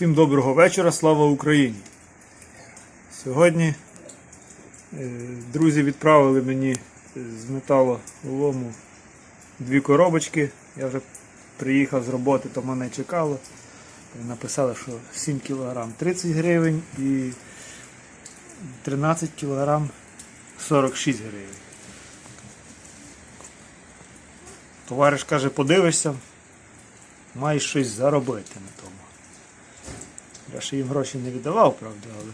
Всім доброго вечора, слава Україні! Сьогодні е, друзі відправили мені з металолому дві коробочки. Я вже приїхав з роботи, то мене чекало. Написали, що 7 кг 30 гривень і 13 кг 46 гривень. Товариш каже, подивишся, маєш щось заробити на тому. Я ще їм гроші не віддавав, правда, але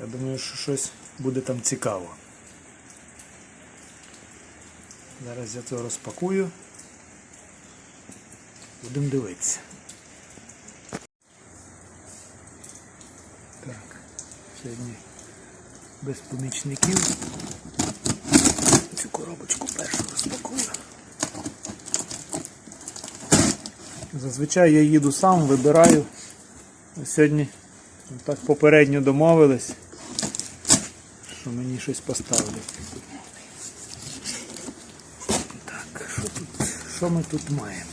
я думаю, що щось буде там цікаво. Зараз я це розпакую. Будемо дивитися. Так, сьогодні без помічників. Цю коробочку першу розпакую. Зазвичай я їду сам, вибираю. Сьогодні так попередньо домовились, що мені щось поставлять. Так, що тут? Що ми тут маємо?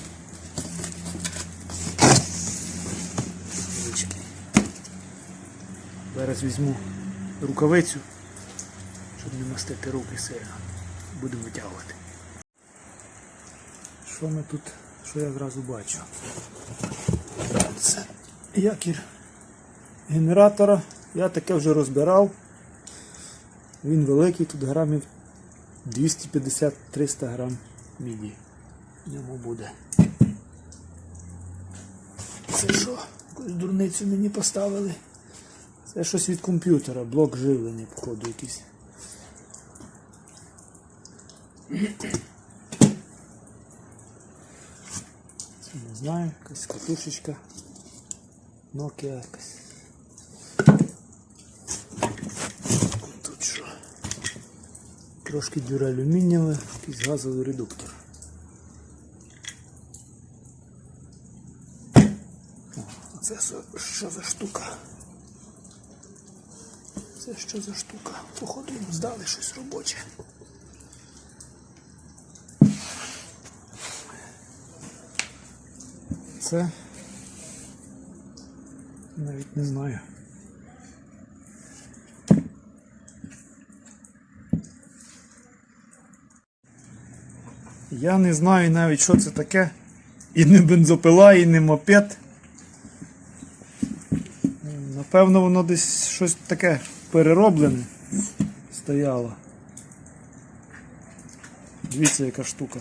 Зараз візьму рукавицю, щоб не мастити руки сильно. Будемо витягувати. Що ми тут, що я зразу бачу? Це якір генератора. Я таке вже розбирав. Він великий, тут грамів 250-300 грам міді. В ньому буде. Це що? Якусь дурницю мені поставили. Це щось від комп'ютера, блок живлення, походу, якийсь. Це не знаю, якась катушечка. Nokia якась. Тут що? Трошки дюралюмінієве, якийсь газовий редуктор. Це що за штука? Це що за штука? Походу їм здали щось робоче. Це навіть не знаю. Я не знаю навіть, що це таке. І не бензопила, і не мопед. Напевно, воно десь щось таке перероблене стояло. Дивіться, яка штука.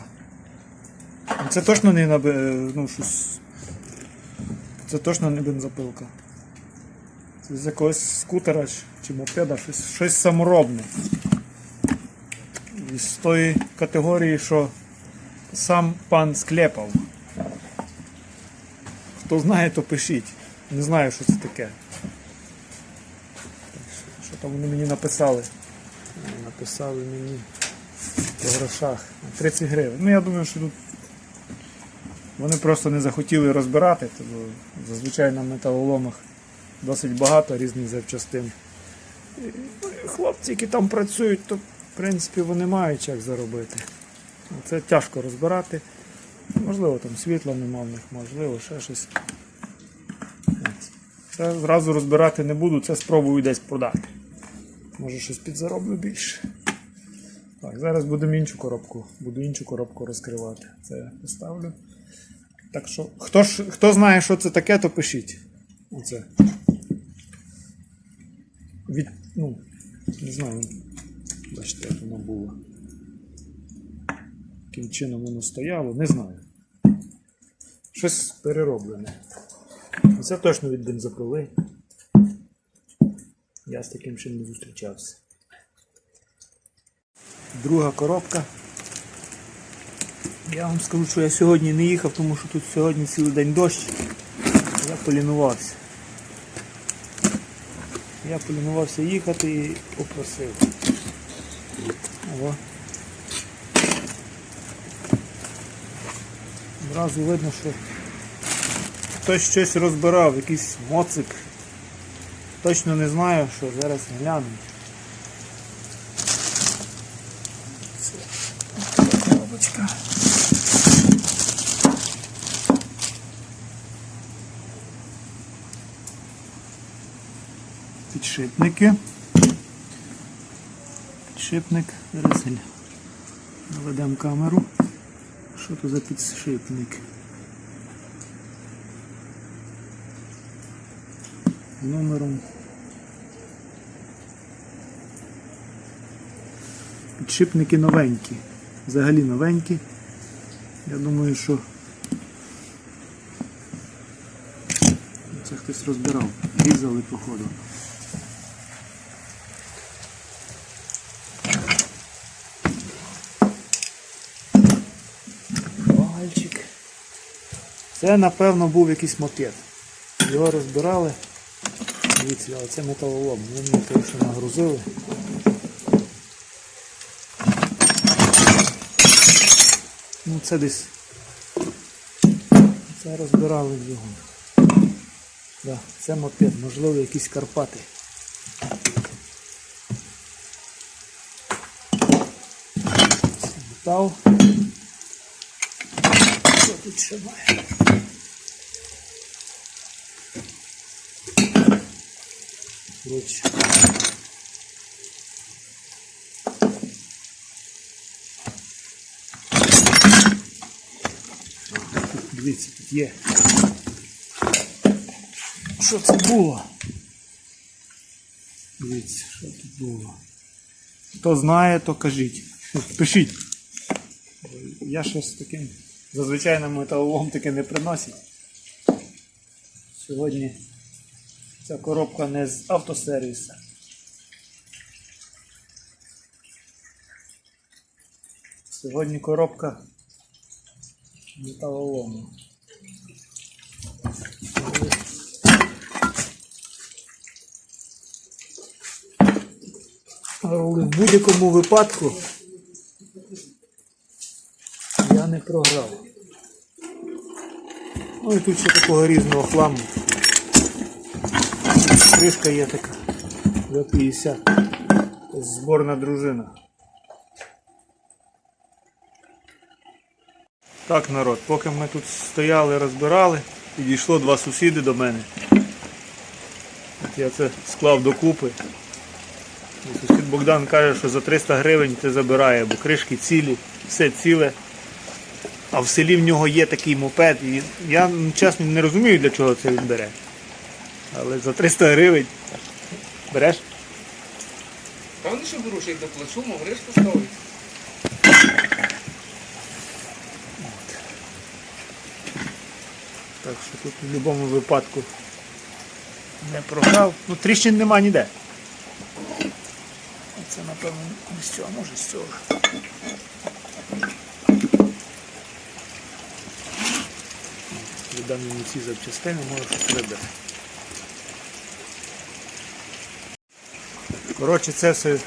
Це точно не на ну, щось. Це точно не бензопилка. З якогось скутера чи- мопеда, щось, щось саморобне. Із тої категорії, що сам пан склепав. Хто знає, то пишіть. Не знаю, що це таке. Що- там вони мені написали? Написали мені по грошах. 30 гривень. Ну я думаю, що тут вони просто не захотіли розбирати, тому зазвичай на металоломах досить багато різних запчастин. Хлопці, які там працюють, то в принципі вони мають як заробити. Це тяжко розбирати. Можливо, там світла нема в них, можливо, ще щось. Це зразу розбирати не буду, це спробую десь продати. Може щось підзароблю більше. Так, зараз будемо іншу коробку. Буду іншу коробку розкривати. Це я поставлю. Так що, хто, ж, хто знає, що це таке, то пишіть. Оце. Від, ну, не знаю. Бачите, як воно було. Яким чином воно стояло, не знаю. Щось перероблене. Це точно від бензопили. Я з таким ще не зустрічався. Друга коробка. Я вам скажу, що я сьогодні не їхав, тому що тут сьогодні цілий день дощ. Я полінувався. Я полінувався їхати і попросив. Ого. Одразу видно, що хтось щось розбирав, якийсь моцик. Точно не знаю, що зараз гляну. Підшипники. Підшипник. Гля- наведемо камеру. Що то за підшипник? Номером. Підшипники новенькі. Взагалі новенькі. Я думаю, що це хтось розбирав. Різали походу. Це, напевно, був якийсь мопед. Його розбирали. Дивіться, але це металолом. Вони мені, звісно, нагрузили. Ну це десь. Це розбирали його. Да, це мопед, можливо, якісь Карпати. Це метал. Має? Коротше. Дивіться, тут є. Що це було? Дивіться, що тут було. Хто знає, то кажіть. Пишіть. Я щось таким зазвичай на металолом таке не приносить. Сьогодні ця коробка не з автосервіса. Сьогодні коробка металолому. Але в будь-якому випадку я не програв. І тут ще такого різного хламу. Кришка є така. За 50. Зборна дружина. Так, народ, поки ми тут стояли, розбирали, підійшло два сусіди до мене. От я це склав докупи. І Сусід Богдан каже, що за 300 гривень це забирає, бо кришки цілі, все ціле. А в селі в нього є такий мопед. І я ну, чесно не розумію, для чого це він бере. Але за 300 гривень береш? Вони що беруть, як доплачу, мов решта ставить. Так що тут в будь-якому випадку не програв. Ну тріщин нема ніде. Це напевно не з цього, може з цього. Віддам мені ці запчастини, може щось. Коротше, це все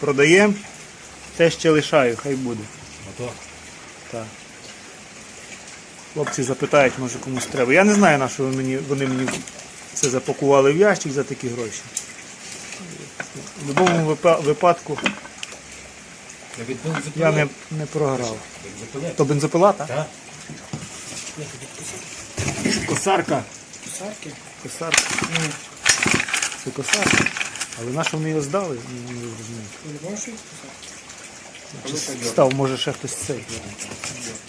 продаємо. Те ще лишаю, хай буде. Так. Хлопці запитають, може комусь треба. Я не знаю, на що мені, вони мені це запакували в ящик за такі гроші. В будь-якому випадку я не, не програв. То бензопила, так? Так. Косарка. Косарки? Косарка. Це косарка. Але на що вони його здали? Не, розумію. Став, може ще хтось цей.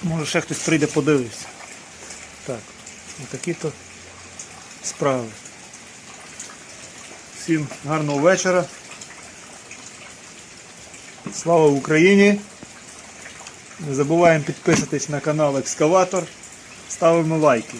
Може ще хтось прийде подивитися. Так, такі то справи. Всім гарного вечора. Слава Україні! Не забуваємо підписатись на канал Екскаватор. Ставимо лайки.